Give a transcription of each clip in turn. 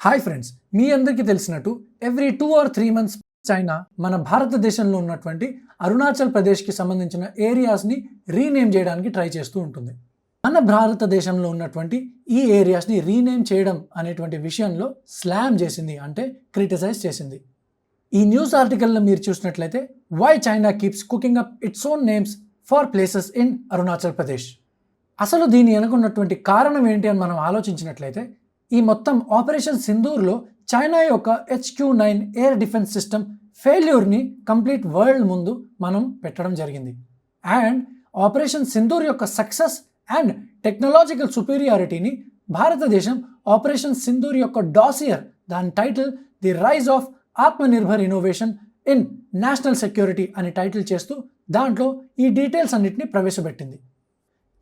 Hi friends మీ అందరికీ తెలిసినట్టు every two or three months China మన భారతదేశంలో ఉన్నటువంటి అరుణాచల్ ప్రదేశ్కి సంబంధించిన ఏరియాస్ని రీనేమ్ చేయడానికి ట్రై చేస్తూ ఉంటుంది. మన భారతదేశంలో ఉన్నటువంటి ఈ ఏరియాస్ని రీనేమ్ చేయడం అనేటువంటి విషయంలో స్లామ్ చేసింది అంటే క్రిటిసైజ్ చేసింది. ఈ న్యూస్ ఆర్టికల్లో మీరు చూసినట్లయితే why China keeps cooking up its own names for places in Arunachal Pradesh అసలు దీని వెనుకున్నటువంటి కారణం ఏంటి అని మనం ఆలోచించినట్లయితే ఈ మొత్తం ఆపరేషన్ సింధూర్లో చైనా యొక్క HQ nine air defence system ఫెయిల్యూర్ని complete world ముందు మనం పెట్టడం జరిగింది. అండ్ ఆపరేషన్ సింధూర్ యొక్క సక్సెస్ అండ్ టెక్నాలజికల్ సుపీరియారిటీని భారతదేశం ఆపరేషన్ సింధూర్ యొక్క డాసియర్ దాని title the rise of Atmanirbhar innovation in national security అని టైటిల్ చేస్తూ దాంట్లో ఈ డీటెయిల్స్ అన్నిటిని ప్రవేశపెట్టింది.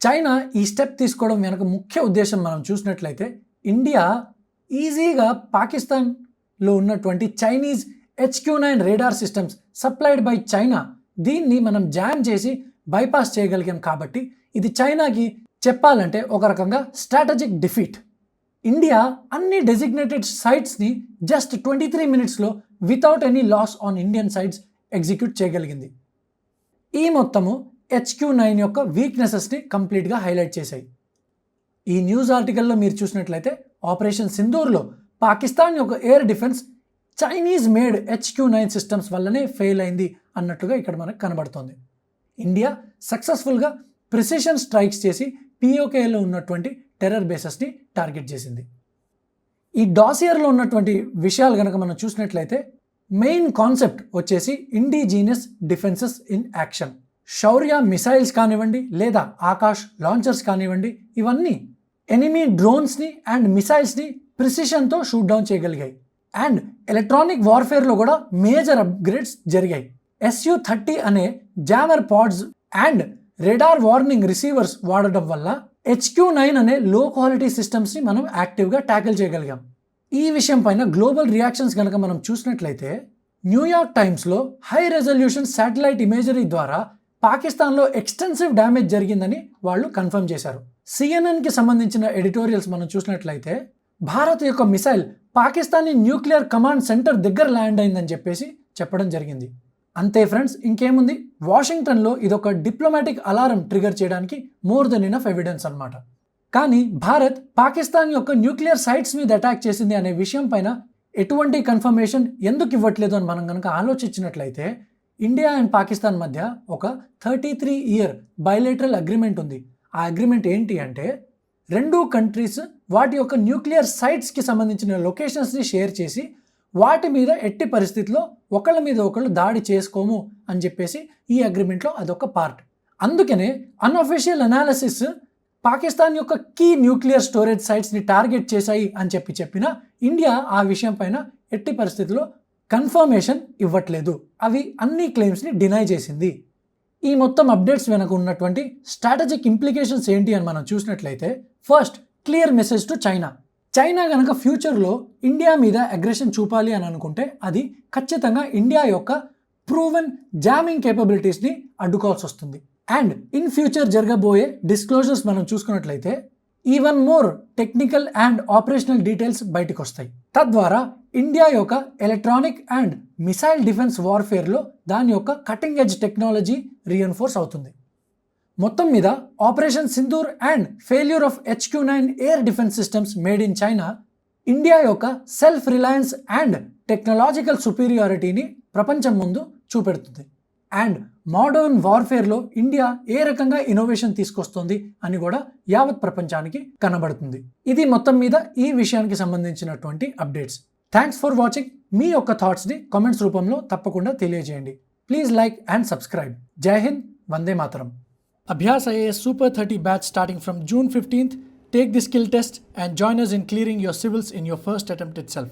చైనా ఈ స్టెప్ తీసుకోవడం వెనక ముఖ్య ఉద్దేశం మనం చూసినట్లయితే ఇండియా ఈజీగా పాకిస్తాన్లో ఉన్నటువంటి Chinese HQ nine radar systems supplied by China. దీన్ని మనం జామ్ చేసి బైపాస్ చేయగలిగాం కాబట్టి ఇది చైనాకి చెప్పాలంటే ఒక రకంగా స్ట్రాటజిక్ డిఫీట్. ఇండియా అన్ని డెసిగ్నేటెడ్ సైట్స్ని జస్ట్ ట్వంటీ త్రీ మినిట్స్లో without any loss on Indian sites execute చేయగలిగింది. ఈ మొత్తము హెచ్క్యూ నైన్ యొక్క వీక్నెసెస్ని కంప్లీట్గా హైలైట్ చేశాయి. ఈ న్యూస్ ఆర్టికల్లో మీరు చూసినట్లయితే ఆపరేషన్ సింధూర్లో పాకిస్తాన్ యొక్క air defence Chinese made HQ nine systems వల్లనే ఫెయిల్ అయింది అన్నట్టుగా ఇక్కడ మనకు కనబడుతోంది. ఇండియా సక్సెస్ఫుల్గా ప్రిసిషన్ స్ట్రైక్స్ చేసి పిఓకేలో ఉన్నటువంటి టెర్రర్ బేసెస్ని టార్గెట్ చేసింది. ఈ డాసియర్లో ఉన్నటువంటి విషయాలు కనుక మనం చూసినట్లయితే మెయిన్ కాన్సెప్ట్ వచ్చేసి indigenous defences in action. Shaurya missiles కానివ్వండి లేదా ఆకాష్ లాంచర్స్ కానివ్వండి ఇవన్నీ ఎనిమీ డ్రోన్స్ని అండ్ మిసైల్స్ని ప్రిసిషన్తో షూట్ డౌన్ చేయగలిగాయి. అండ్ ఎలక్ట్రానిక్ వార్ఫేర్లో కూడా మేజర్ అప్గ్రేడ్స్ జరిగాయి. ఎస్యు థర్టీ అనే jammer pods and radar warning receivers వాడటం వల్ల హెచ్క్యూ నైన్ అనే లో క్వాలిటీ సిస్టమ్స్ని మనం యాక్టివ్గా ట్యాకిల్ చేయగలిగాం. ఈ విషయం పైన గ్లోబల్ రియాక్షన్స్ కనుక మనం చూసినట్లయితే న్యూయార్క్ టైమ్స్లో హై రెజల్యూషన్ శాటిలైట్ ఇమేజరీ ద్వారా పాకిస్తాన్లో ఎక్స్టెన్సివ్ డ్యామేజ్ జరిగిందని వాళ్ళు కన్ఫర్మ్ చేశారు. సిఎన్ఎన్కి సంబంధించిన ఎడిటోరియల్స్ మనం చూసినట్లయితే భారత్ యొక్క missile Pakistani nuclear command centre దగ్గర ల్యాండ్ అయిందని చెప్పేసి చెప్పడం జరిగింది. అంతే ఫ్రెండ్స్ ఇంకేముంది? వాషింగ్టన్లో ఇదొక డిప్లొమాటిక్ అలారం ట్రిగర్ చేయడానికి మోర్ దెన్ ఇనఫ్ ఎవిడెన్స్ అనమాట కానీ భారత్ పాకిస్తాన్ యొక్క న్యూక్లియర్ సైట్స్ మీద అటాక్ చేసింది అనే విషయం పైన ఎటువంటి కన్ఫర్మేషన్ ఎందుకు ఇవ్వట్లేదు అని మనం కనుక ఆలోచించినట్లయితే ఇండియా అండ్ పాకిస్తాన్ మధ్య ఒక thirty three year bilateral agreement ఉంది. ఆ అగ్రిమెంట్ ఏంటి అంటే రెండు కంట్రీస్ వాటి యొక్క న్యూక్లియర్ సైట్స్కి సంబంధించిన లొకేషన్స్ని షేర్ చేసి వాటి మీద ఎట్టి పరిస్థితిలో ఒకళ్ళ మీద ఒకళ్ళు దాడి చేసుకోము అని చెప్పేసి ఈ అగ్రిమెంట్లో అదొక పార్ట్ అందుకనే అన్అఫీషియల్ అనాలిసిస్ పాకిస్తాన్ యొక్క కీ న్యూక్లియర్ స్టోరేజ్ సైట్స్ని టార్గెట్ చేశాయి అని చెప్పి చెప్పిన ఇండియా ఆ విషయం పైన ఎట్టి పరిస్థితిలో కన్ఫర్మేషన్ ఇవ్వట్లేదు. అవి అన్ని క్లెయిమ్స్ని డినై చేసింది. ఈ మొత్తం అప్డేట్స్ వెనక ఉన్నటువంటి స్ట్రాటజిక్ ఇంప్లికేషన్స్ ఏంటి అని మనం చూసినట్లయితే first clear message to China. China కనుక ఫ్యూచర్లో ఇండియా మీద అగ్రెషన్ చూపాలి అని అనుకుంటే అది ఖచ్చితంగా ఇండియా యొక్క ప్రూవెన్ జామింగ్ కేపబిలిటీస్ని అడ్డుకోవాల్సి వస్తుంది. అండ్ ఇన్ ఫ్యూచర్ జరగబోయే డిస్క్లోజర్స్ మనం చూసుకున్నట్లయితే even more technical and operational details బయటకు వస్తాయి తద్వారా ఇండియా యొక్క ఎలక్ట్రానిక్ అండ్ మిసైల్ డిఫెన్స్ వార్ఫేర్లో దాని యొక్క కటింగ్ ఎడ్జ్ టెక్నాలజీ రీఎన్ఫోర్స్ అవుతుంది. మొత్తం మీద operation Sindoor and failure of HQ nine air defence systems made in China India యొక్క సెల్ఫ్ రిలయన్స్ అండ్ టెక్నాలజికల్ సుపీరియారిటీని ప్రపంచం ముందు చూపెడుతుంది. అండ్ మోడర్న్ వార్ఫేర్లో ఇండియా ఏ రకంగా ఇన్నోవేషన్ తీసుకొస్తుంది అని కూడా యావత్ ప్రపంచానికి కనబడుతుంది. ఇది మొత్తం మీద ఈ విషయానికి సంబంధించినటువంటి అప్డేట్స్ థ్యాంక్స్ ఫర్ వాచింగ్ మీ యొక్క థాట్స్ని కామెంట్స్ రూపంలో తప్పకుండా తెలియజేయండి. Please like and subscribe Jai Hind Vande Mataram Abhyas IAS super thirty batch starting from June fifteenth take the skill test and join us in clearing your civils in your first attempt itself.